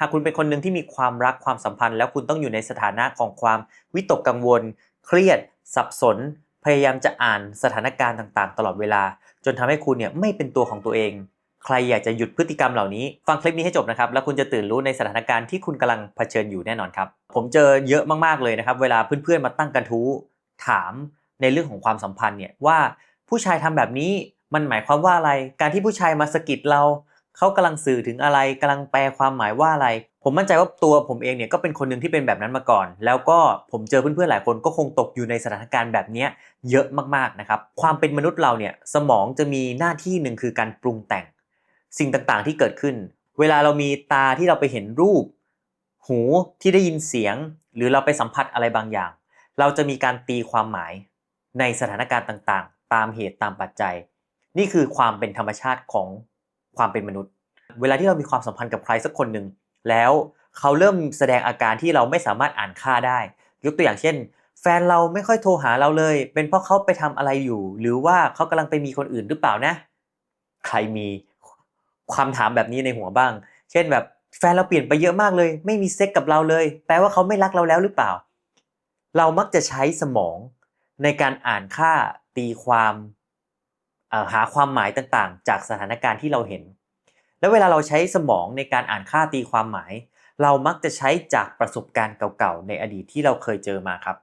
หากคุณเป็นคนหนึ่งที่มีความรักความสัมพันธ์ แล้วคุณต้องอยู่ในสถานะของความวิตกกังวล เครียด สับสน พยายามจะอ่านสถานการณ์ต่างๆ ตลอดเวลา จนทำให้คุณเนี่ยไม่เป็นตัวของตัวเอง ใครอยากจะหยุดพฤติกรรมเหล่านี้ ฟังคลิปนี้ให้จบนะครับ แล้วคุณจะตื่นรู้ในสถานการณ์ที่คุณกำลังเผชิญอยู่แน่นอนครับ ผมเจอเยอะมากๆเลยนะครับ เวลาเพื่อนๆมาตั้งกระทู้ถามในเรื่องของความสัมพันธ์เนี่ยว่าผู้ชายทำแบบนี้มันหมายความว่าอะไร การที่ผู้ชายมาสะกิดเรา เขากำลังสื่อถึงอะไรกำลังแปลความหมายว่าอะไร ผมมั่นใจว่าตัวผมเองเนี่ยก็เป็นคนหนึ่งที่เป็นแบบนั้นมาก่อน แล้วก็ผมเจอเพื่อนๆหลายคนก็คงตกอยู่ในสถานการณ์แบบนี้เยอะมากๆนะครับ ความเป็นมนุษย์เราเนี่ยสมองจะมีหน้าที่หนึ่งคือการปรุงแต่ง สิ่งต่างๆที่เกิดขึ้น เวลาเรามีตาที่เราไปเห็นรูป หูที่ได้ยินเสียง หรือเราไปสัมผัสอะไรบางอย่าง เราจะมีการตีความหมายในสถานการณ์ต่างๆ ตามเหตุตามปัจจัย นี่คือความเป็นธรรมชาติของ ความเป็นมนุษย์ เวลาที่เรามีความสัมพันธ์กับใครสักคนหนึ่งแล้วเขาเริ่มแสดงอาการที่เราไม่สามารถอ่านค่าได้ ยกตัวอย่างเช่น แฟนเราไม่ค่อยโทรหาเราเลย เป็นเพราะเขาไปทำอะไรอยู่ หรือว่าเขากำลังไปมีคนอื่นหรือเปล่านะ ใครมีความถามแบบนี้ในหัวบ้าง เช่นแบบแฟนเราเปลี่ยนไปเยอะมากเลย ไม่มีเซ็กกับเราเลย แปลว่าเขาไม่รักเราแล้วหรือเปล่า เรามักจะใช้สมองในการอ่านค่าตีความ หาความหมายต่างๆ จากสถานการณ์ที่เราเห็น แล้วเวลาเราใช้สมองในการอ่านค่าตีความหมาย เรามักจะใช้จากประสบการณ์เก่าๆในอดีตที่เราเคยเจอมาครับ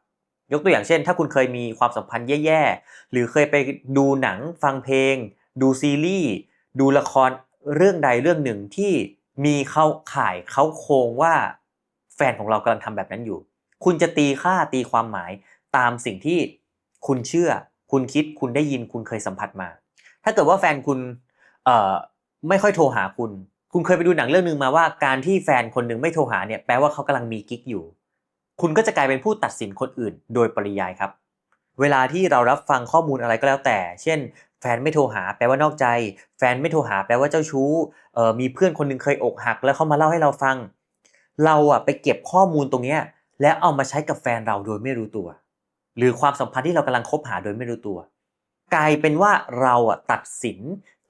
ยกตัวอย่างเช่น ถ้าคุณเคยมีความสัมพันธ์แย่ๆ หรือเคยไปดูหนังฟังเพลง ดูซีรีส์ดูละครเรื่องใดเรื่องหนึ่งที่มีเขาข่ายเขาโครงว่าแฟนของเรากำลังทำแบบนั้นอยู่ คุณจะตีค่าตีความหมายตามสิ่งที่คุณเชื่อ คุณคิดคุณได้ยินคุณเคยสัมผัสมา ถ้าเกิดว่าแฟนคุณเอ่อไม่ค่อยโทรหาคุณ คุณเคยไปดูหนังเรื่องหนึ่งมาว่าการที่แฟนคนหนึ่งไม่โทรหาเนี่ยแปลว่าเขากำลังมีกิ๊กอยู่ คุณก็จะกลายเป็นผู้ตัดสินคนอื่น โดยปริยายครับ เวลาที่เรารับฟังข้อมูลอะไรก็แล้วแต่ เช่น แฟนไม่โทรหา แปลว่านอกใจ แฟนไม่โทรหา แปลว่าเจ้าชู้เอ่อมีเพื่อนคนหนึ่งเคยอกหัก แล้วเขามาเล่าให้เราฟัง เราอะไปเก็บข้อมูลตรงเนี้ยแล้วเอามาใช้กับแฟนเราโดยไม่รู้ตัว หรือความสัมพันธ์ที่เรากำลังคบหาโดยไม่รู้ตัว กลายเป็นว่าเราอะตัดสิน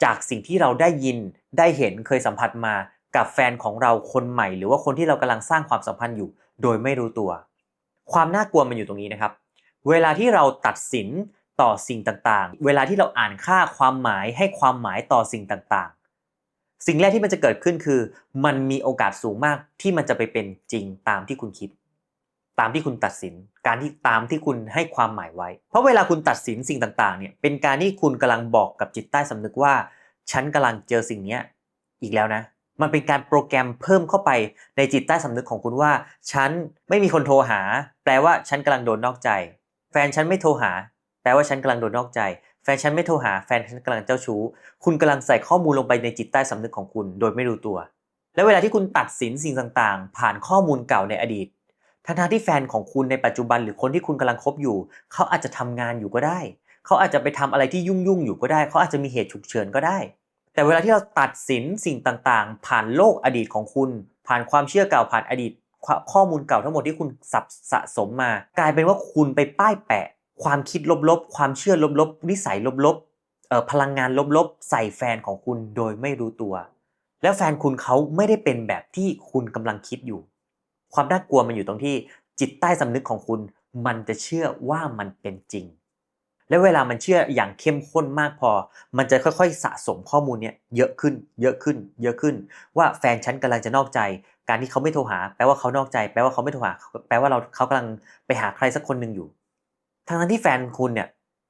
จากสิ่งที่เราได้ยินได้เห็นเคยสัมผัสมากับแฟนของเราคนใหม่ หรือว่าคนที่เรากำลังสร้างความสัมพันธ์อยู่ โดยไม่รู้ตัว ความน่ากลัวมันอยู่ตรงนี้นะครับ เวลาที่เราตัดสินต่อสิ่งต่างๆ เวลาที่เราอ่านค่าความหมายให้ความหมายต่อสิ่งต่างๆ สิ่งแรกที่มันจะเกิดขึ้นคือ มันมีโอกาสสูงมากที่มันจะไปเป็นจริงตามที่คุณคิด ตามที่คุณตัดสิน การที่ตามที่คุณให้ความหมายไว้ เพราะเวลาคุณตัดสินสิ่งต่างๆเนี่ยเป็นการที่คุณกำลังบอกกับจิตใต้สำนึกว่า ฉันกำลังเจอสิ่งนี้อีกแล้วนะ มันเป็นการโปรแกรมเพิ่มเข้าไปในจิตใต้สำนึกของคุณว่า ฉันไม่มีคนโทรหา แปลว่าฉันกำลังโดนนอกใจ แฟนฉันไม่โทรหา แปลว่าฉันกำลังโดนนอกใจ แฟนฉันไม่โทรหา แฟนฉันกำลังเจ้าชู้ คุณกำลังใส่ข้อมูลลงไปในจิตใต้สำนึกของคุณ โดยไม่รู้ตัว และเวลาที่คุณตัดสินสิ่งต่างๆ ผ่านข้อมูลเก่าในอดีต ทั้งๆที่แฟนของคุณในปัจจุบันหรือคนที่คุณกำลังคบอยู่ เขาอาจจะทำงานอยู่ก็ได้ เขาอาจจะไปทำอะไรที่ยุ่งๆอยู่ก็ได้ เขาอาจจะมีเหตุฉุกเฉินก็ได้ แต่เวลาที่เราตัดสินสิ่งต่างๆ ผ่านโลกอดีตของคุณ ผ่านความเชื่อเก่าผ่านอดีต ข้อมูลเก่าทั้งหมดที่คุณสับสะสมมา กลายเป็นว่าคุณไปป้ายแปะ ความคิดลบๆ ความเชื่อลบๆ นิสัยลบๆเอ่อพลังงานลบๆ ใส่แฟนของคุณโดยไม่รู้ตัว แล้วแฟนคุณเขาไม่ได้เป็นแบบที่คุณกำลังคิดอยู่ ความน่ากลัวมันอยู่ตรงที่จิตใต้สำนึกของคุณ มันจะเชื่อว่ามันเป็นจริง และเวลามันเชื่ออย่างเข้มข้นมากพอ มันจะค่อยๆ สะสมข้อมูลเนี้ยเยอะขึ้น เยอะขึ้น เยอะขึ้น ว่าแฟนฉันกำลังจะนอกใจ การที่เขาไม่โทรหา แปลว่าเขานอกใจ แปลว่าเขาไม่โทรหา แปลว่าเราเขากำลังไปหาใครสักคนหนึ่งอยู่ ทั้งนั้นที่แฟนคุณเนี่ย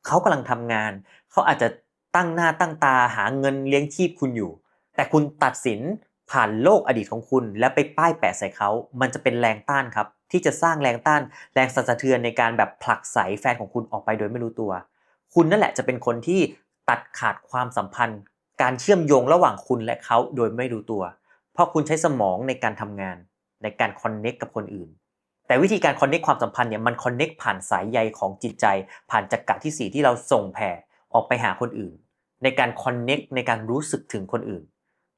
เขากำลังทำงาน เขาอาจจะตั้งหน้าตั้งตาหาเงินเลี้ยงชีพคุณอยู่ แต่คุณตัดสิน ผ่านโลกอดีตของคุณ และไปป้ายแปะใส่เขา มันจะเป็นแรงต้านครับ ที่จะสร้างแรงต้าน แรงสั่นสะเทือนในการแบบผลักไสแฟนของคุณออกไปโดยไม่รู้ตัว คุณนั่นแหละจะเป็นคนที่ตัดขาดความสัมพันธ์ การเชื่อมโยงระหว่างคุณและเขาโดยไม่รู้ตัว เพราะคุณใช้สมองในการทำงาน ในการคอนเน็กกับคนอื่น แต่วิธีการคอนเน็กความสัมพันธ์เนี่ยมันคอนเน็กผ่านสายใยของจิตใจ ผ่านจักระที่สี่ที่เราส่งแผ่ออกไปหาคนอื่น ในการคอนเน็กในการรู้สึกถึงคนอื่น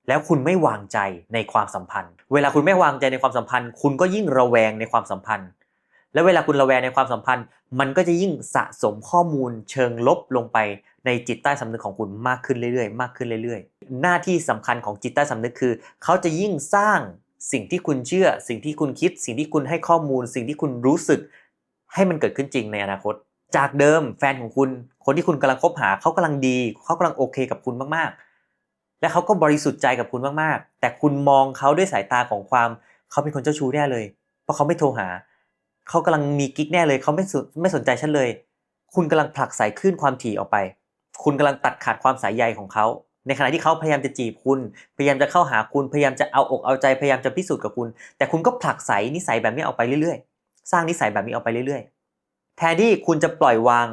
แล้วคุณไม่วางใจในความสัมพันธ์ เวลาคุณไม่วางใจในความสัมพันธ์ คุณก็ยิ่งระแวงในความสัมพันธ์ และเวลาคุณระแวงในความสัมพันธ์ มันก็จะยิ่งสะสมข้อมูลเชิงลบลงไปในจิตใต้สำนึกของคุณมากขึ้นเรื่อยๆ มากขึ้นเรื่อยๆ หน้าที่สำคัญของจิตใต้สำนึกคือ เขาจะยิ่งสร้างสิ่งที่คุณเชื่อ สิ่งที่คุณคิด สิ่งที่คุณให้ข้อมูล สิ่งที่คุณรู้สึก ให้มันเกิดขึ้นจริงในอนาคต จากเดิมแฟนของคุณ คนที่คุณกำลังคบหาเขากำลังดีเขากำลังโอเคกับคุณมากๆ และเขาก็บริสุทธิ์ใจกับคุณมากๆ แต่คุณมองเขาด้วยสายตาของความเขาเป็นคนเจ้าชู้แน่เลย เพราะเขาไม่โทรหา เขากำลังมีกิ๊กแน่เลย เขาไม่สนไม่สนใจฉันเลย คุณกำลังผลักสายคลื่นความถี่ออกไป คุณกำลังตัดขาดความสายใยของเขา ในขณะที่เขาพยายามจะจีบคุณ พยายามจะเข้าหาคุณ พยายามจะเอาอกเอาใจ พยายามจะพิสูจน์กับคุณ แต่คุณก็ผลักสายนิสัยแบบนี้ออกไปเรื่อยๆ สร้างนิสัยแบบนี้ออกไปเรื่อยๆ แทนที่คุณจะปล่อยวาง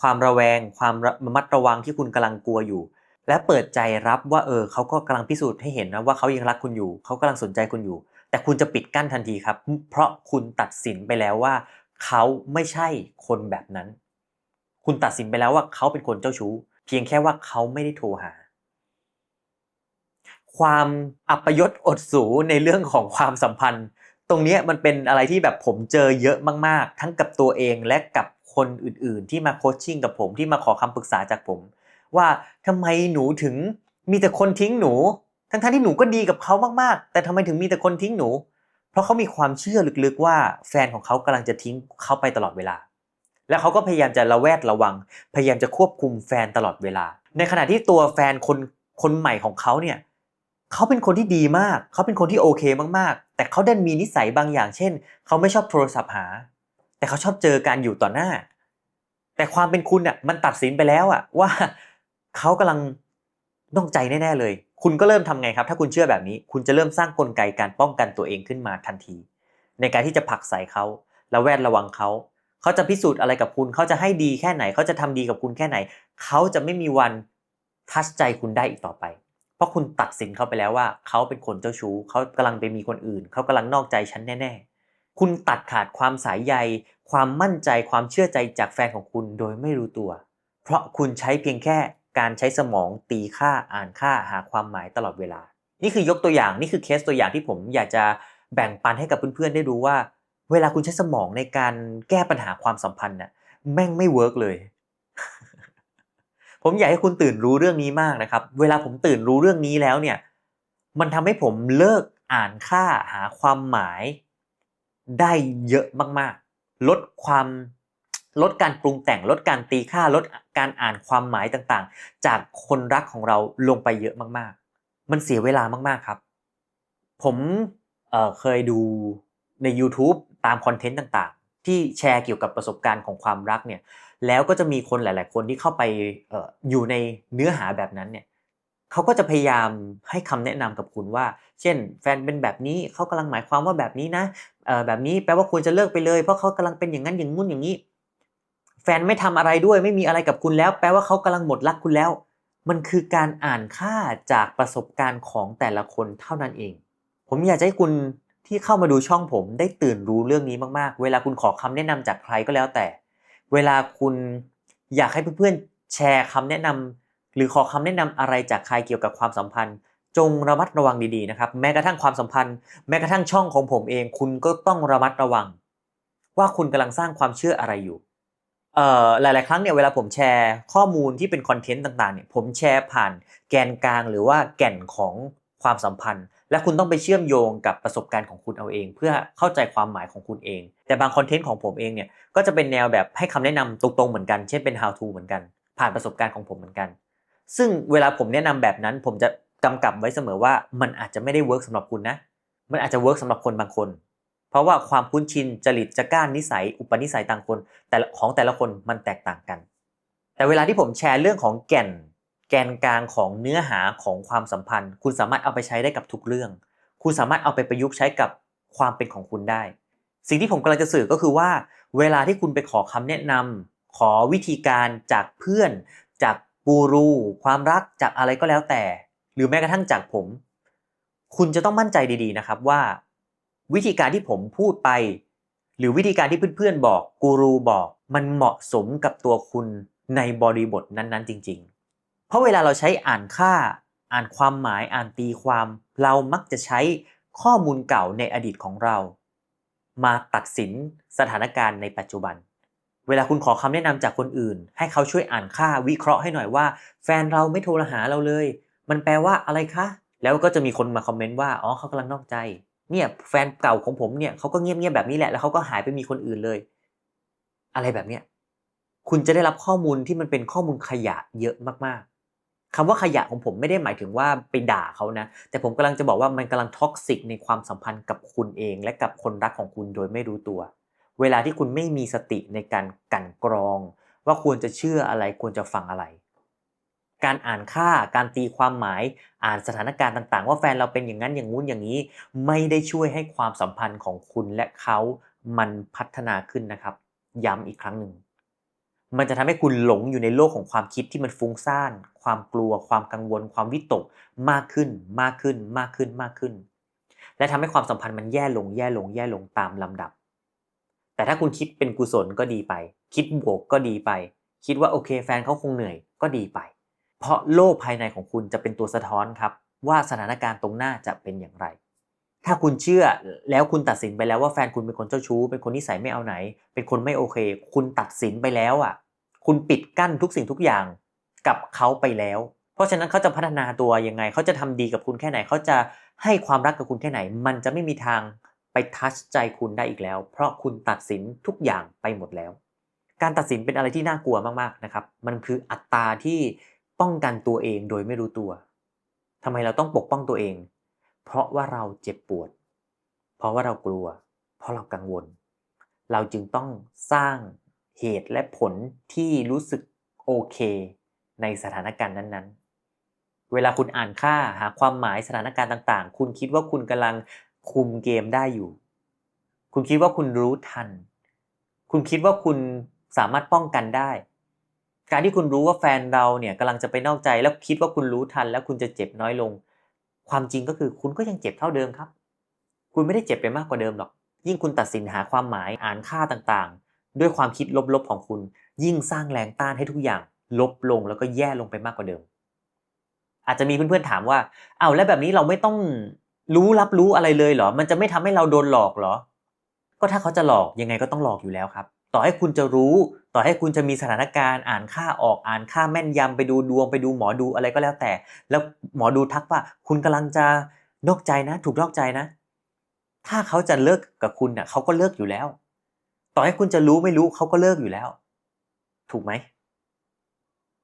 ความระแวง ความระมัดระวังที่คุณกำลังกลัวอยู่ และเปิดใจรับว่าเออเขาก็กำลังพิสูจน์ให้เห็นนะว่าเขายังรักคุณอยู่เขากำลังสนใจคุณอยู่ แต่คุณจะปิดกั้นทันทีครับ เพราะคุณตัดสินไปแล้วว่าเขาไม่ใช่คนแบบนั้น คุณตัดสินไปแล้วว่าเขาเป็นคนเจ้าชู้ เพียงแค่ว่าเขาไม่ได้โทรหา ความอัปยศอดสูในเรื่องของความสัมพันธ์ ตรงนี้มันเป็นอะไรที่แบบผมเจอเยอะมาก ๆ ทั้งกับตัวเองและกับคนอื่น ๆ ที่มาโคชชิ่งกับผมที่มาขอคำปรึกษาจากผม ว่าทำไมหนูถึงมีแต่คนทิ้งหนู ทั้งๆที่หนูก็ดีกับเขามากๆ แต่ทำไมถึงมีแต่คนทิ้งหนู เพราะเขามีความเชื่อลึกๆว่าแฟนของเขากำลังจะทิ้งเขาไปตลอดเวลา แล้วเขาก็พยายามจะระแวดระวัง พยายามจะควบคุมแฟนตลอดเวลา ในขณะที่ตัวแฟนคนคนใหม่ของเขาเนี่ยเขาเป็นคนที่ดีมาก เขาเป็นคนที่โอเคมากๆ แต่เขาดันมีนิสัยบางอย่าง เช่น เขาไม่ชอบโทรศัพท์หา แต่เขาชอบเจอการอยู่ต่อหน้า แต่ความเป็นคุณอะมันตัดสินไปแล้วอะว่า เขากำลังต้องใจแน่ๆเลย คุณก็เริ่มทำไงครับ ถ้าคุณเชื่อแบบนี้ คุณจะเริ่มสร้างกลไกการป้องกันตัวเองขึ้นมาทันที ในการที่จะผลักใส่เขาแล้วแวดระวังเขา เขาจะพิสูจน์อะไรกับคุณ เขาจะให้ดีแค่ไหน เขาจะทำดีกับคุณแค่ไหน เขาจะไม่มีวันทัชใจคุณได้อีกต่อไป เพราะคุณตัดสินเขาไปแล้วว่า เขาเป็นคนเจ้าชู้ เขากำลังไปมีคนอื่น เขากำลังนอกใจฉันแน่ๆ คุณตัดขาดความสายใย ความมั่นใจ ความเชื่อใจจากแฟนของคุณโดยไม่รู้ตัว เพราะคุณใช้เพียงแค่ การใช้สมองตีค่าอ่านค่าหาความหมายตลอดเวลา นี่คือยกตัวอย่างนี่คือเคสตัวอย่างที่ผมอยากจะแบ่งปันให้กับเพื่อนๆได้รู้ว่า เวลาคุณใช้สมองในการแก้ปัญหาความสัมพันธ์น่ะแม่งไม่เวิร์กเลย ผมอยากให้คุณตื่นรู้เรื่องนี้มากนะครับ เวลาผมตื่นรู้เรื่องนี้แล้วเนี่ย มันทำให้ผมเลิกอ่านค่าหาความหมายได้เยอะมากๆ ลดความ ลดการปรุงแต่งลดการตีค่าลดการอ่านความหมายต่างๆ จากคนรักของเราลงไปเยอะมากๆ มันเสียเวลามากๆครับ ผมเเคยดูใน YouTube ตามคอนเทนต์ต่างๆ ที่แชร์เกี่ยวกับประสบการณ์ของความรักเนี่ยแล้วก็จะมีคนหลาย ๆ คนที่เข้าไปอออยู่ในเนื้อหาแบบนั้นเนี่ยเขาก็จะพยายามให้คำแนะนำกับคุณว่า เช่น แฟนเป็นแบบนี้เขากำลังหมายความว่าแบบนี้นะแบบนี้แปลว่าควรจะเลิกไปเลยเพราะเขากำลังเป็นอย่างนั้นอย่างงู้นอย่างนี้ แฟนไม่ทำอะไรด้วยไม่มีอะไรกับคุณแล้ว แปลว่าเขากำลังหมดรักคุณแล้ว มันคือการอ่านค่าจากประสบการณ์ของแต่ละคนเท่านั้นเอง ผมอยากจะให้คุณที่เข้ามาดูช่องผมได้ตื่นรู้เรื่องนี้มากๆ เวลาคุณขอคำแนะนำจากใครก็แล้วแต่ เวลาคุณอยากให้เพื่อนๆแชร์คำแนะนำหรือขอคำแนะนำอะไรจากใครเกี่ยวกับความสัมพันธ์ จงระมัดระวังดีๆนะครับแม้กระทั่งความสัมพันธ์ แม้กระทั่งช่องของผมเอง คุณก็ต้องระมัดระวัง ว่าคุณกำลังสร้างความเชื่ออะไรอยู่ หลาย ๆ ครั้งเนี่ยเวลาผมแชร์ข้อมูลที่เป็นคอนเทนต์ต่างๆเนี่ยผมแชร์ผ่านแกนกลางหรือว่าแก่นของความสัมพันธ์ และคุณต้องไปเชื่อมโยงกับประสบการณ์ของคุณเอาเอง เพื่อเข้าใจความหมายของคุณเอง แต่บางคอนเทนต์ของผมเองเนี่ยก็จะเป็นแนวแบบให้คำแนะนำตรงๆเหมือนกัน เช่นเป็น how to เหมือนกัน ผ่านประสบการณ์ของผมเหมือนกัน ซึ่งเวลาผมแนะนำแบบนั้น ผมจะกำกับไว้เสมอว่ามันอาจจะไม่ได้เวิร์กสำหรับคุณนะมันอาจจะเวิร์กสำหรับคนบางคน เพราะว่าความคุ้นชินจริตจักร้านนิสัย อุปนิสัยต่างคนแต่ของแต่ละคนมันแตกต่างกัน แต่เวลาที่ผมแชร์เรื่องของแก่น แกนกลางของเนื้อหาของความสัมพันธ์ คุณสามารถเอาไปใช้ได้กับทุกเรื่อง คุณสามารถเอาไปประยุกต์ใช้กับความเป็นของคุณได้ สิ่งที่ผมกำลังจะสื่อก็คือว่า เวลาที่คุณไปขอคำแนะนำขอวิธีการจากเพื่อน จากกูรู ความรักจากอะไรก็แล้วแต่ หรือแม้กระทั่งจากผม คุณจะต้องมั่นใจดีๆนะครับว่า วิธีการที่ผมพูดไป หรือวิธีการที่เพื่อนๆบอกกูรูบอก มันเหมาะสมกับตัวคุณในบริบทนั้นๆ จริง ๆ เพราะเวลาเราใช้อ่านค่า อ่านความหมายอ่านตีความ เรามักจะใช้ข้อมูลเก่าในอดีตของเรา มาตัดสินสถานการณ์ในปัจจุบัน เวลาคุณขอคำแนะนำจากคนอื่น ให้เขาช่วยอ่านค่าวิเคราะห์ให้หน่อยว่า แฟนเราไม่โทรหาเราเลย มันแปลว่าอะไรคะ แล้วก็จะมีคนมาคอมเมนต์ว่า อ๋อเขากำลังนอกใจ เนี่ยแฟนเก่าของผมเนี่ยเขาก็เงียบๆแบบนี้แหละแล้วเขาก็หายไปมีคนอื่นเลย อะไรแบบเนี้ยคุณจะได้รับข้อมูลที่มันเป็นข้อมูลขยะเยอะมากๆคำว่าขยะของผมไม่ได้หมายถึงว่าไปด่าเขานะ แต่ผมกำลังจะบอกว่ามันกำลังท็อกซิกในความสัมพันธ์กับคุณเอง และกับคนรักของคุณโดยไม่รู้ตัว เวลาที่คุณไม่มีสติในการกันกรอง ว่าควรจะเชื่ออะไรควรจะฟังอะไร การอ่านค่า การตีความหมาย อ่านสถานการณ์ต่าง ๆ ว่าแฟนเราเป็นอย่างนั้นอย่างงู้นอย่างนี้ ไม่ได้ช่วยให้ความสัมพันธ์ของคุณและเขามันพัฒนาขึ้นนะครับ ย้ำอีกครั้งหนึ่ง มันจะทำให้คุณหลงอยู่ในโลกของความคิดที่มันฟุ้งซ่าน ความกลัว ความกังวล ความวิตก มากขึ้น มากขึ้น มากขึ้น มากขึ้น และทำให้ความสัมพันธ์มันแย่ลง แย่ลง แย่ลงตามลำดับ แต่ถ้าคุณคิดเป็นกุศลก็ดีไป คิดบวกก็ดีไป คิดว่าโอเค แฟนเขาคงเหนื่อยก็ดีไป เพราะโลกภายในของคุณจะเป็นตัวสะท้อนครับว่าสถานการณ์ตรงหน้าจะเป็นอย่างไร ถ้าคุณเชื่อแล้วคุณตัดสินไปแล้วว่าแฟนคุณเป็นคนเจ้าชู้ เป็นคนนิสัยไม่เอาไหน เป็นคนไม่โอเค คุณตัดสินไปแล้วอะ คุณปิดกั้นทุกสิ่งทุกอย่างกับเขาไปแล้ว เพราะฉะนั้นเขาจะพัฒนาตัวยังไง เขาจะทำดีกับคุณแค่ไหน เขาจะให้ความรักกับคุณแค่ไหน มันจะไม่มีทางไปทัชใจคุณได้อีกแล้ว เพราะคุณตัดสินทุกอย่างไปหมดแล้ว การตัดสินเป็นอะไรที่น่ากลัวมากๆนะครับ มันคืออัตราที่ ป้องกันตัวเองโดยไม่รู้ตัวทำไมเราต้องปกป้องตัวเอง เพราะว่าเราเจ็บปวด เพราะว่าเรากลัว เพราะเรากังวล เราจึงต้องสร้างเหตุและผลที่รู้สึกโอเค ในสถานการณ์นั้นๆ เวลาคุณอ่านค่าหาความหมายสถานการณ์ต่าง ๆ คุณคิดว่าคุณกำลังคุมเกมได้อยู่ คุณคิดว่าคุณรู้ทัน คุณคิดว่าคุณสามารถป้องกันได้ การที่คุณรู้ว่าแฟนเราเนี่ยกำลังจะไปนอกใจแล้วคิดว่าคุณรู้ทัน แล้วคุณจะเจ็บน้อยลง ความจริงก็คือคุณก็ยังเจ็บเท่าเดิมครับ คุณไม่ได้เจ็บไปมากกว่าเดิมหรอก ยิ่งคุณตัดสินหาความหมายอ่านค่าต่างๆ ด้วยความคิดลบๆของคุณ ยิ่งสร้างแรงต้านให้ทุกอย่าง ลบลงแล้วก็แย่ลงไปมากกว่าเดิม อาจจะมีเพื่อนๆถามว่าเอาแล้วแบบนี้เราไม่ต้องรู้รับรู้อะไรเลยเหรอ มันจะไม่ทำให้เราโดนหลอกเหรอ ก็ถ้าเขาจะหลอกยังไงก็ต้องหลอกอยู่แล้วครับ ต่อให้คุณจะรู้ ต่อให้คุณจะมีสถานการณ์อ่านค่าออกอ่านค่าแม่นยำไปดูดวงไปดูหมอดูอะไรก็แล้วแต่ แล้วหมอดูทักว่าคุณกำลังจะนอกใจนะ ถูกนอกใจนะ ถ้าเขาจะเลิกกับคุณน่ะเขาก็เลิกอยู่แล้ว ต่อให้คุณจะรู้ไม่รู้เขาก็เลิกอยู่แล้ว ถูกไหม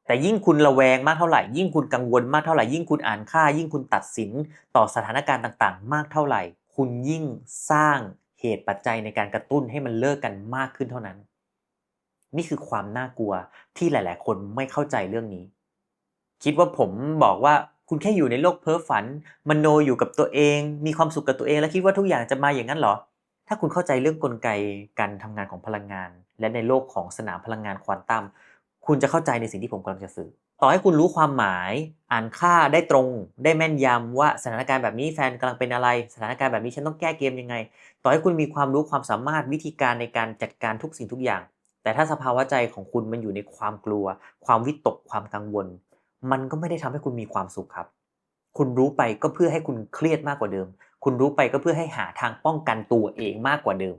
แต่ยิ่งคุณระแวงมากเท่าไหร่ ยิ่งคุณกังวลมากเท่าไหร่ ยิ่งคุณอ่านค่า ยิ่งคุณตัดสินต่อสถานการณ์ต่างๆ มากเท่าไหร่ คุณยิ่งสร้างเหตุปัจจัยในการกระตุ้นให้มันเลิกกันมากขึ้นเท่านั้น นี่คือความน่ากลัวที่หลาย ๆ คนไม่เข้าใจเรื่องนี้ คิดว่าผมบอกว่าคุณแค่อยู่ในโลกเพ้อฝันมโนอยู่กับตัวเอง มีความสุขกับตัวเอง แล้วคิดว่าทุกอย่างจะมาอย่างนั้นเหรอ ถ้าคุณเข้าใจเรื่องกลไกการทำงานของพลังงาน และในโลกของสนามพลังงานควอนตัมคุณจะเข้าใจในสิ่งที่ผมกำลังจะสื่อ ต่อให้คุณรู้ความหมาย อ่านค่าได้ตรง ได้แม่นยำว่าสถานการณ์แบบนี้แฟนกำลังเป็นอะไร สถานการณ์แบบนี้ฉันต้องแก้เกมยังไง ต่อให้คุณมีความรู้ความสามารถวิธีการในการจัดการทุกสิ่งทุกอย่าง แต่ถ้าสภาวะใจของคุณมันอยู่ในความกลัว ความวิตกความกังวล มันก็ไม่ได้ทำให้คุณมีความสุขครับ คุณรู้ไปก็เพื่อให้คุณเครียดมากกว่าเดิม คุณรู้ไปก็เพื่อให้หาทางป้องกันตัวเองมากกว่าเดิม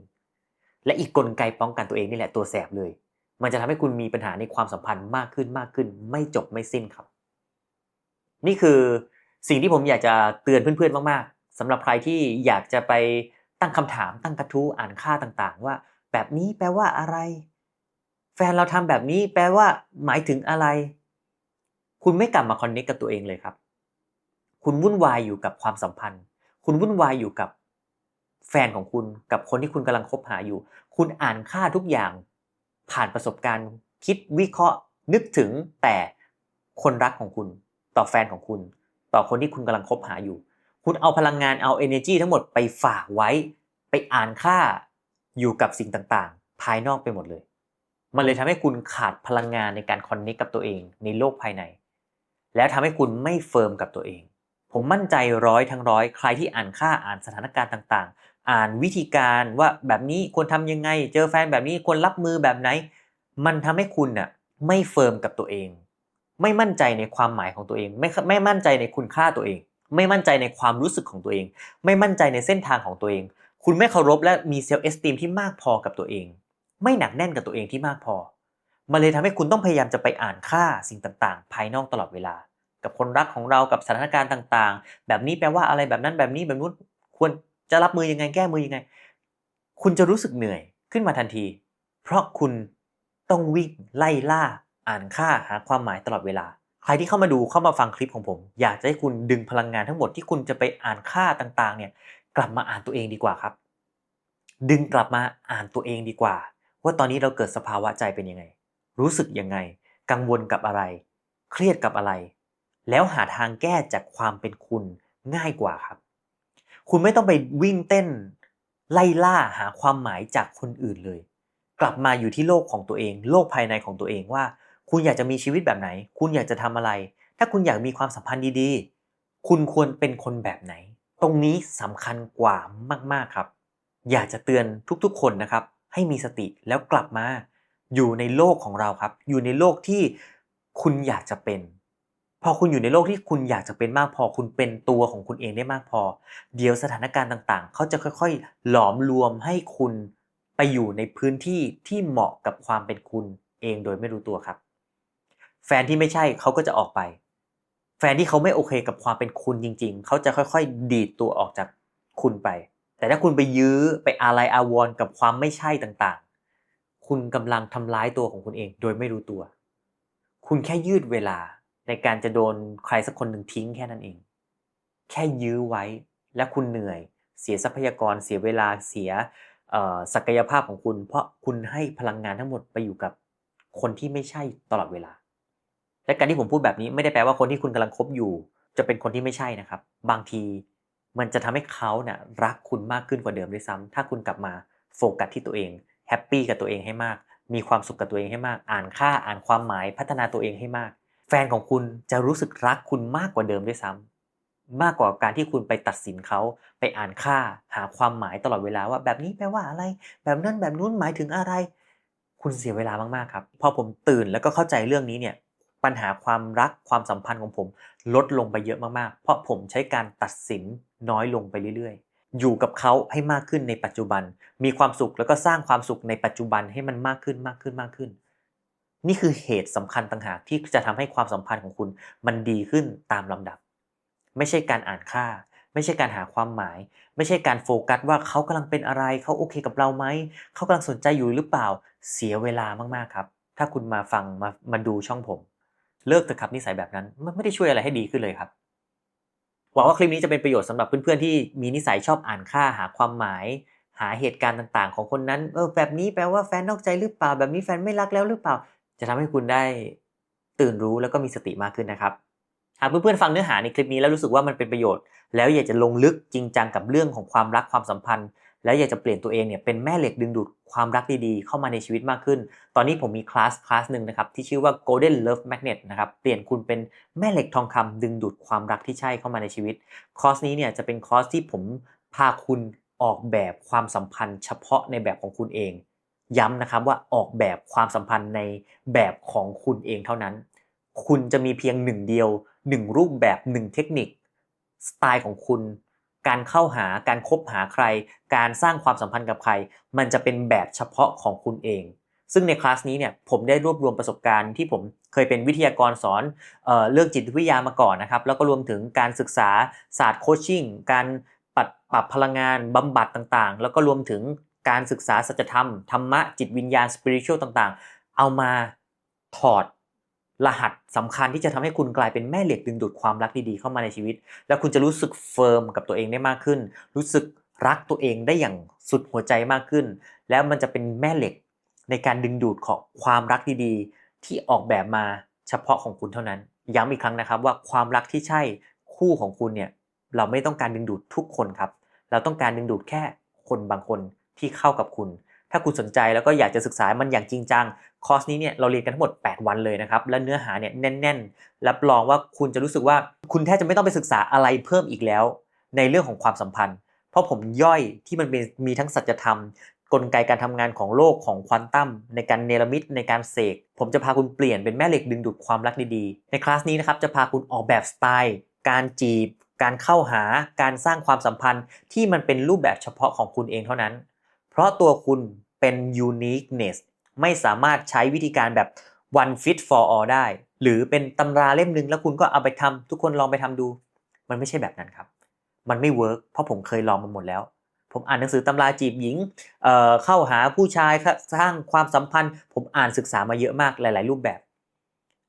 และอีกกลไกป้องกันตัวเองนี่แหละตัวแสบเลย มันจะทำให้คุณมีปัญหาในความสัมพันธ์มากขึ้นมากขึ้น ไม่จบไม่สิ้นครับ นี่คือสิ่งที่ผมอยากจะเตือนเพื่อนๆมากๆสำหรับใครที่อยากจะไปตั้งคำถามตั้งกระทู้อ่านค่าต่างๆ ว่า แบบนี้แปลว่าอะไร แฟนเราทำแบบนี้แปลว่าหมายถึงอะไร คุณไม่กลับมาคอนเนคกับตัวเองเลยครับ คุณวุ่นวายอยู่กับความสัมพันธ์ คุณวุ่นวายอยู่กับแฟนของคุณกับคนที่คุณกำลังคบหาอยู่ คุณอ่านค่าทุกอย่างผ่านประสบการณ์ คิดวิเคราะห์ นึกถึงแต่คนรักของคุณ ต่อแฟนของคุณ ต่อคนที่คุณกำลังคบหาอยู่ คุณเอาพลังงานเอา energy ทั้งหมดไปฝากไว้ ไปอ่านค่าอยู่กับสิ่งต่างๆ ภายนอกไปหมดเลย มันเลยทำให้คุณขาดพลังงานในการคอนเนคกับตัวเองในโลกภายใน แล้วทำให้คุณไม่เฟิร์มกับตัวเอง ผมมั่นใจร้อยทั้งร้อยใครที่อ่านค่าอ่านสถานการณ์ต่างๆ อ่านวิธีการว่าแบบนี้ควรทำยังไง เจอแฟนแบบนี้ควรรับมือแบบไหน มันทำให้คุณน่ะไม่เฟิร์มกับตัวเอง ไม่มั่นใจในความหมายของตัวเอง ไม่ไม่มั่นใจในคุณค่าตัวเอง ไม่มั่นใจในความรู้สึกของตัวเอง ไม่มั่นใจในเส้นทางของตัวเอง คุณไม่เคารพและมีเซลล์เอสติมที่มากพอกับตัวเอง ไม่หนักแน่นกับตัวเองที่มากพอ มันเลยทำให้คุณต้องพยายามจะไปอ่านค่าสิ่งต่างๆ ภายนอกตลอดเวลา กับคนรักของเรากับสถานการณ์ต่างๆ แบบนี้แปลว่าอะไรแบบนั้นแบบนี้แบบนู้นควรจะรับมือยังไงแก้มือยังไง คุณจะรู้สึกเหนื่อยขึ้นมาทันที เพราะคุณต้องวิ่งไล่ล่าอ่านค่าหาความหมายตลอดเวลา ใครที่เข้ามาดูเข้ามาฟังคลิปของผม อยากจะให้คุณดึงพลังงานทั้งหมดที่คุณจะไปอ่านค่าต่างๆ เนี่ยกลับมาอ่านตัวเองดีกว่าครับ ดึงกลับมาอ่านตัวเองดีกว่า ว่าตอนนี้เราเกิดสภาวะใจเป็นยังไง รู้สึกยังไง กังวลกับอะไร เครียดกับอะไร แล้วหาทางแก้จากความเป็นคุณง่ายกว่าครับ คุณไม่ต้องไปวิ่งเต้น ไล่ล่าหาความหมายจากคนอื่นเลย กลับมาอยู่ที่โลกของตัวเอง โลกภายในของตัวเองว่า คุณอยากจะมีชีวิตแบบไหน คุณอยากจะทำอะไร ถ้าคุณอยากมีความสัมพันธ์ดีๆ คุณควรเป็นคนแบบไหน ตรงนี้สำคัญกว่ามากๆครับ อยากจะเตือนทุกๆ คนนะครับ ให้มีสติแล้วกลับมา อยู่ในโลกของเราครับ อยู่ในโลกที่คุณอยากจะเป็น พอคุณอยู่ในโลกที่คุณอยากจะเป็นมากพอ คุณเป็นตัวของคุณเองได้มากพอ เดี๋ยวสถานการณ์ต่างๆ เขาจะค่อยๆ หลอมรวมให้คุณไปอยู่ในพื้นที่ที่เหมาะกับความเป็นคุณเองโดยไม่รู้ตัวครับ แฟนที่ไม่ใช่เขาก็จะออกไป แฟนที่เขาไม่โอเคกับความเป็นคุณจริง ๆ เขาจะค่อย ๆ ดีดตัวออกจากคุณไป แต่ถ้าคุณไปยื้อไปอะไรอาวรกับความไม่ใช่ต่างๆ คุณกำลังทำร้ายตัวของคุณเองโดยไม่รู้ตัว คุณแค่ยืดเวลาในการจะโดนใครสักคนหนึ่งทิ้งแค่นั้นเอง แค่ยื้อไว้และคุณเหนื่อย เสียทรัพยากร เสียเวลาเสียศักยภาพของคุณ เพราะคุณให้พลังงานทั้งหมดไปอยู่กับคนที่ไม่ใช่ตลอดเวลา และการที่ผมพูดแบบนี้ไม่ได้แปลว่าคนที่คุณกำลังคบอยู่ จะเป็นคนที่ไม่ใช่นะครับ บางที มันจะทำให้เขาเนะ่ยรักคุณมากขึ้นกว่าเดิมด้วยซ้ำถ้าคุณกลับมาโฟกัสที่ตัวเองแฮปปี้กับตัวเองให้มาก มีความสุขกับตัวเองให้มาก อ่านค่าอ่านความหมายพัฒนาตัวเองให้มาก แฟนของคุณจะรู้สึกรักคุณมากกว่าเดิมด้วยซ้ำมากกว่าการที่คุณไปตัดสินเขาไปอ่านค่าหาความหมายตลอดเวลาว่าแบบนี้แปลว่าอะไร แบบนั้นแบบนู้นหมายถึงอะไร คุณเสียเวลามากๆครับ พอผมตื่นแล้วก็เข้าใจเรื่องนี้เนี่ย ปัญหาความรักความสัมพันธ์ของผมลดลงไปเยอะมากๆ เพราะผมใช้การตัดสินน้อยลงไปเรื่อยๆ อยู่กับเขาให้มากขึ้นในปัจจุบัน มีความสุขแล้วก็สร้างความสุขในปัจจุบันให้มันมากขึ้นมากขึ้นมากขึ้น นี่คือเหตุสำคัญต่างหากที่จะทำให้ความสัมพันธ์ของคุณมันดีขึ้นตามลำดับ ไม่ใช่การอ่านค่า ไม่ใช่การหาความหมาย ไม่ใช่การโฟกัสว่าเขากำลังเป็นอะไรเขาโอเคกับเราไหมเขากำลังสนใจอยู่หรือเปล่าเสียเวลามากๆครับ ถ้าคุณมาฟังมามาดูช่องผม เลิกเถอะครับนิสัยแบบนั้นมันไม่ได้ช่วยอะไรให้ดีขึ้นเลยครับหวังว่าคลิปนี้จะเป็นประโยชน์สำหรับเพื่อนๆที่มีนิสัยชอบอ่านค่าหาความหมาย หาเหตุการณ์ต่างๆ ของคนนั้นเออแบบนี้แปลว่าแฟนนอกใจหรือเปล่า แบบนี้แฟนไม่รักแล้วหรือเปล่า จะทำให้คุณได้ตื่นรู้แล้วก็มีสติมากขึ้นนะครับหากเพื่อนๆฟังเนื้อหาในคลิปนี้แล้วรู้สึกว่ามันเป็นประโยชน์ แล้วอยากจะลงลึกจริงจังกับเรื่องของความรักความสัมพันธ์ แล้วอยากจะเปลี่ยนตัวเองเนี่ยเป็นแม่เหล็กดึงดูดความรักดีๆ เข้ามาในชีวิตมากขึ้น ตอนนี้ผมมีคลาสคลาสหนึ่งนะครับที่ชื่อว่า Golden Love Magnet นะครับเปลี่ยนคุณเป็นแม่เหล็กทองคำดึงดูดความรักที่ใช่เข้ามาในชีวิต คอร์สนี้เนี่ยจะเป็นคอร์สที่ผมพาคุณออกแบบความสัมพันธ์ เฉพาะในแบบของคุณเอง ย้ำนะครับว่าออกแบบความสัมพันธ์ในแบบของคุณเองเท่านั้น คุณจะมีเพียงหนึ่งเดียวหนึ่งรูปแบบหนึ่งเทคนิค สไตล์ของคุณ การเข้าหาการคบหาใคร การสร้างความสัมพันธ์กับใคร มันจะเป็นแบบเฉพาะของคุณเอง ซึ่งในคลาสนี้เนี่ยผมได้รวบรวมประสบการณ์ที่ผมเคยเป็นวิทยากรสอนเออเรื่องจิตวิทยามาก่อนนะครับ แล้วก็รวมถึงการศึกษาศาสตร์โคชชิ่งการปรับปรับพลังงานบำบัดต่างๆ แล้วก็รวมถึงการศึกษาสัจธรรมธรรมะจิตวิญญาณสปิริตชัลต่างๆ เอามาถอด รหัสสำคัญที่จะทำให้คุณกลายเป็นแม่เหล็กดึงดูดความรักดีๆเข้ามาในชีวิต แล้วคุณจะรู้สึกเฟิร์มกับตัวเองได้มากขึ้น รู้สึกรักตัวเองได้อย่างสุดหัวใจมากขึ้น แล้วมันจะเป็นแม่เหล็กในการดึงดูดของความรักดีๆ ที่ออกแบบมาเฉพาะของคุณเท่านั้น ย้ำอีกครั้งนะครับว่าความรักที่ใช่คู่ของคุณเนี่ยเราไม่ต้องการดึงดูดทุกคนครับ เราต้องการดึงดูดแค่คนบางคนที่เข้ากับคุณ ถ้าคุณสนใจแล้วก็อยากจะศึกษามันอย่างจริงจัง คอร์สนี้เนี่ยเราเรียนกันทั้งหมด 8 วันเลยนะครับ และเนื้อหาเนี่ยแน่น ๆ รับรองว่าคุณจะรู้สึกว่าคุณแทบจะไม่ต้องไปศึกษาอะไรเพิ่มอีกแล้ว ในเรื่องของความสัมพันธ์ เพราะผมย่อยที่มันมีมีทั้งสัจธรรม กลไกการทำงานของโลกของควอนตัมในการเนรมิตในการเสก ผมจะพาคุณเปลี่ยนเป็นแม่เหล็กดึงดูดความรักดีๆ ในคลาสนี้นะครับจะพาคุณออกแบบสไตล์ การจีบ การเข้าหา การสร้างความสัมพันธ์ ที่มันเป็นรูปแบบเฉพาะของคุณเองเท่านั้น ราะตัวคุณเป็น uniqueness ไม่สามารถใช้วิธีการแบบ one fit for all ได้ หรือเป็นตำราเล่มหนึ่งแล้วคุณก็เอาไปทำทุกคนลองไปทำดู มันไม่ใช่แบบนั้นครับ มันไม่เวิร์กเพราะผมเคยลองมาหมดแล้ว ผมอ่านหนังสือตำราจีบหญิงเเข้าหาผู้ชายค่ะสร้างความสัมพันธ์ ผมอ่านศึกษามาเยอะมากหลาย ๆ รูปแบบ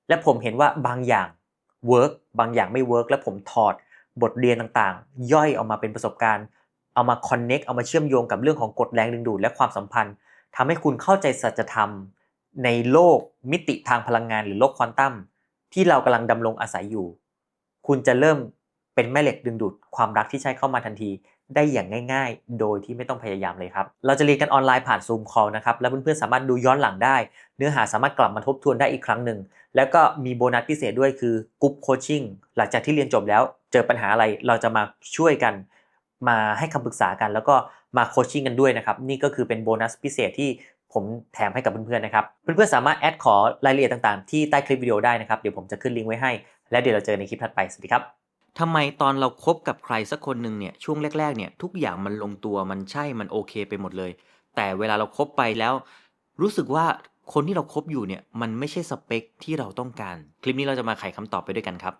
และผมเห็นว่าบางอย่างเวิร์กบางอย่างไม่เวิร์กและผมถอดบทเรียนต่างๆ ย่อยออกมาเป็นประสบการณ์ เอามาคอนเน็กเอามาเชื่อมโยงกับเรื่องของกฎแรงดึงดูดและความสัมพันธ์ทำให้คุณเข้าใจสัจธรรม ในโลกมิติทางพลังงานหรือโลกควอนตัมที่เรากำลังดำรงอาศัยอยู่ คุณจะเริ่มเป็นแม่เหล็กดึงดูดความรักที่ใช้เข้ามาทันที ได้อย่างง่าย ๆ โดยที่ไม่ต้องพยายามเลยครับ เราจะเรียนกันออนไลน์ผ่านซูมคอลนะครับ แล้วเพื่อนๆสามารถดูย้อนหลังได้ เนื้อหาสามารถกลับมาทบทวนได้อีกครั้งหนึ่ง แล้วก็มีโบนัสพิเศษด้วยคือกรุ๊ปโคชชิ่ง หลังจากที่เรียนจบแล้ว เจอปัญหาอะไรเราจะมาช่วยกัน มาให้คำปรึกษากัน แล้วก็มาโคชชิ่งกันด้วยนะครับ นี่ก็คือเป็นโบนัสพิเศษที่ผมแถมให้กับเพื่อนๆนะครับ เพื่อนๆสามารถแอดขอรายละเอียดต่างๆ ที่ใต้คลิปวิดีโอได้นะครับ เดี๋ยวผมจะขึ้นลิงก์ไว้ให้ แล้วเดี๋ยวเราเจอในคลิปถัดไป สวัสดีครับทำไมตอนเราคบกับใครสักคนหนึ่งเนี่ย ช่วงแรกๆ เนี่ยทุกอย่างมันลงตัว มันใช่ มันโอเคไปหมดเลย แต่เวลาเราคบไปแล้ว รู้สึกว่าคนที่เราคบอยู่เนี่ย มันไม่ใช่สเปคที่เราต้องการ คลิปนี้เราจะมาไขคำตอบไปด้วยกันครับ